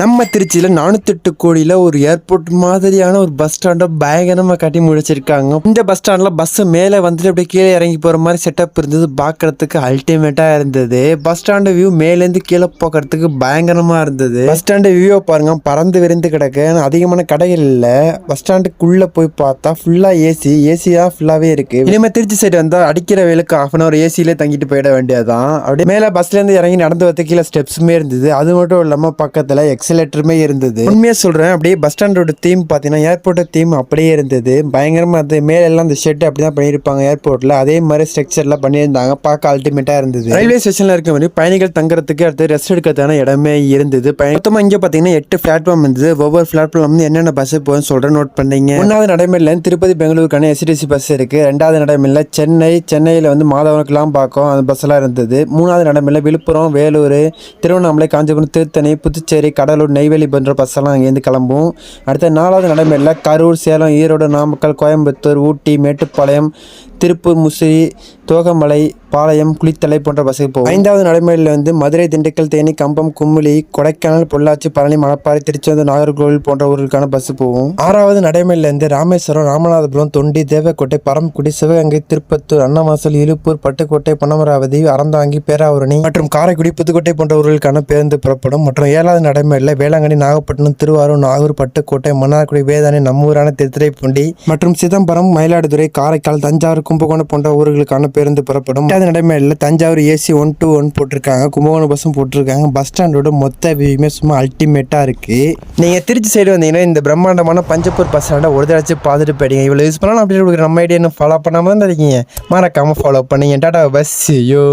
நம்ம திருச்சியில் நானூத்தெட்டு கோடியில் ஒரு ஏர்போர்ட் மாதிரியான ஒரு பஸ் ஸ்டாண்டை பயங்கரமாக கட்டி முடிச்சிருக்காங்க. இந்த பஸ் ஸ்டாண்டில் பஸ் மேலே வந்துட்டு அப்படியே கீழே இறங்கி போகிற மாதிரி செட்டப் இருந்தது. பார்க்குறதுக்கு அல்டிமேட்டாக இருந்தது. பஸ் ஸ்டாண்டு வியூ மேலேருந்து கீழே போக்குறதுக்கு பயங்கரமாக இருந்தது. பஸ் ஸ்டாண்டு வியூவை பாருங்க பறந்து விரிந்து கிடக்கு. அதிகமான கடைகள் இல்லை. பஸ் ஸ்டாண்டுக்குள்ளே போய் பார்த்தா ஃபுல்லாக ஏசி ஏசியாக ஃபுல்லாகவே இருக்கு. இனிமேல் திருச்சி சைடு வந்தால் அடிக்கிற வேலுக்கு ஆஃப் அன் அவர் ஏசியிலே தங்கிட்டு போயிட வேண்டியதுதான். அப்படியே மேலே பஸ்லேருந்து இறங்கி நடந்து வரது கீழே ஸ்டெப்ஸுமே இருந்தது. அது மட்டும் இல்லாமல் பக்கத்தில் எக்ஸலேட்டருமே இருந்தது. உண்மையாக சொல்கிறேன் அப்படியே பஸ் ஸ்டாண்டோட தீம் பார்த்தீங்கன்னா ஏர்போர்ட்டோட தீம் அப்படியே இருந்தது. பயங்கரமாக அது மேலெல்லாம் அந்த ஷெட் அப்படி தான் பண்ணியிருப்பாங்க ஏர்போர்ட்டில் அதே மாதிரி ஸ்ட்ரக்சர்லாம் பண்ணியிருந்தாங்க. பார்க்க அல்டிமேட்டாக இருந்தது. ரயில்வே ஸ்டேஷனில் இருக்க மாதிரி பயணிகள் தங்குறதுக்கு அடுத்து ரெஸ்ட் எடுக்கிறதுக்கான இடமே இருந்தது. மொத்தமாக இங்கே பார்த்தீங்கன்னா எட்டு பிளாட்ஃபார்ம் இருந்தது. ஒவ்வொரு பிளாட்ஃபார்ம் வந்து என்னென்ன பஸ் போகுதுன்னு சொல்கிறேன் நோட் பண்ணீங்க. ஒன்றாவது நடைமுறையில் திருப்பதி பெங்களூருக்கான எஸ்டிசி பஸ் இருக்குது ரெண்டாவது நடைமுறையில் சென்னை சென்னையில் வந்து மாதவனுக்குலாம் பார்க்கும் அந்த பஸ்ஸெல்லாம் இருந்தது. மூணாவது நடைமுறையில் விழுப்புரம் வேலூர் திருவண்ணாமலை காஞ்சிபுரம் திருத்தணி புதுச்சேரி கடலூர் நெய்வேலி போன்ற பஸ்ஸெல்லாம் அங்கேருந்து கிளம்பும். அடுத்த நாலாவது நடைமுறையில் கரூர் சேலம் ஈரோடு நாமக்கல் கோயம்புத்தூர் ஊட்டி மேட்டுப்பாளையம் திருப்பூர் முசிறி தோகமலை பாளையம் குளித்தலை போன்ற பஸ்ஸுக்கு போகும் ஐந்தாவது நடைமுறையில் வந்து மதுரை திண்டுக்கல் தேனி கம்பம் கும்மிளி கொடைக்கானல் பொள்ளாச்சி பழனி மணப்பாறை திருச்செந்தூர் நாகர்கோவில் போன்ற ஊர்களுக்கான பஸ் போகும் ஆறாவது நடைமுறையிலிருந்து ராமேஸ்வரம் ராமநாதபுரம் தொண்டி தேவக்கோட்டை பரம்குடி சிவகங்கை திருப்பத்தூர் அன்னவாசல் இழுப்பூர் பட்டுக்கோட்டை பனமராவதி அறந்தாங்கி பேராவூரணி மற்றும் காரைக்குடி புதுக்கோட்டை போன்ற ஊர்களுக்கான பேருந்து புறப்படும் மற்றும் ஏழாவது நடைமுறையில் வேளாங்கண்ணி நாகப்பட்டினம் திருவாரூர் நாகூர் பட்டுக்கோட்டை மன்னார்குடி வேதாணி நம்ம ஊரான திருத்துறைப்பூண்டி மற்றும் சிதம்பரம் மயிலாடுதுறை காரைக்கால் தஞ்சாவூர் கும்பகோணம் போன்ற ஊர்களுக்கான பேருந்து புறப்படும். அது நடைமுறையில் Thanjavur AC one two one போட்டிருக்காங்க. கும்பகோணம் பஸ்ஸும் போட்டிருக்காங்க. பஸ் ஸ்டாண்டோட மொத்த வியூமே சும்மா அல்டிமேட்டாக இருக்குது நீங்கள் திருச்சி சைடு வந்தீங்கன்னா இந்த பிரம்மாண்டமான பஞ்சப்பூர் பஸ் ஸ்டாண்டை ஒரு தடவை பார்த்துட்டு போயிடுங்க. இவ்வளோ யூஸ் பண்ணலாம் அப்படி நம்ம ஐடியா ஃபாலோ பண்ணாமல் தான் இருக்கீங்க மறக்காமல் ஃபாலோ பண்ணீங்க. டாடா பஸ் ஐயோ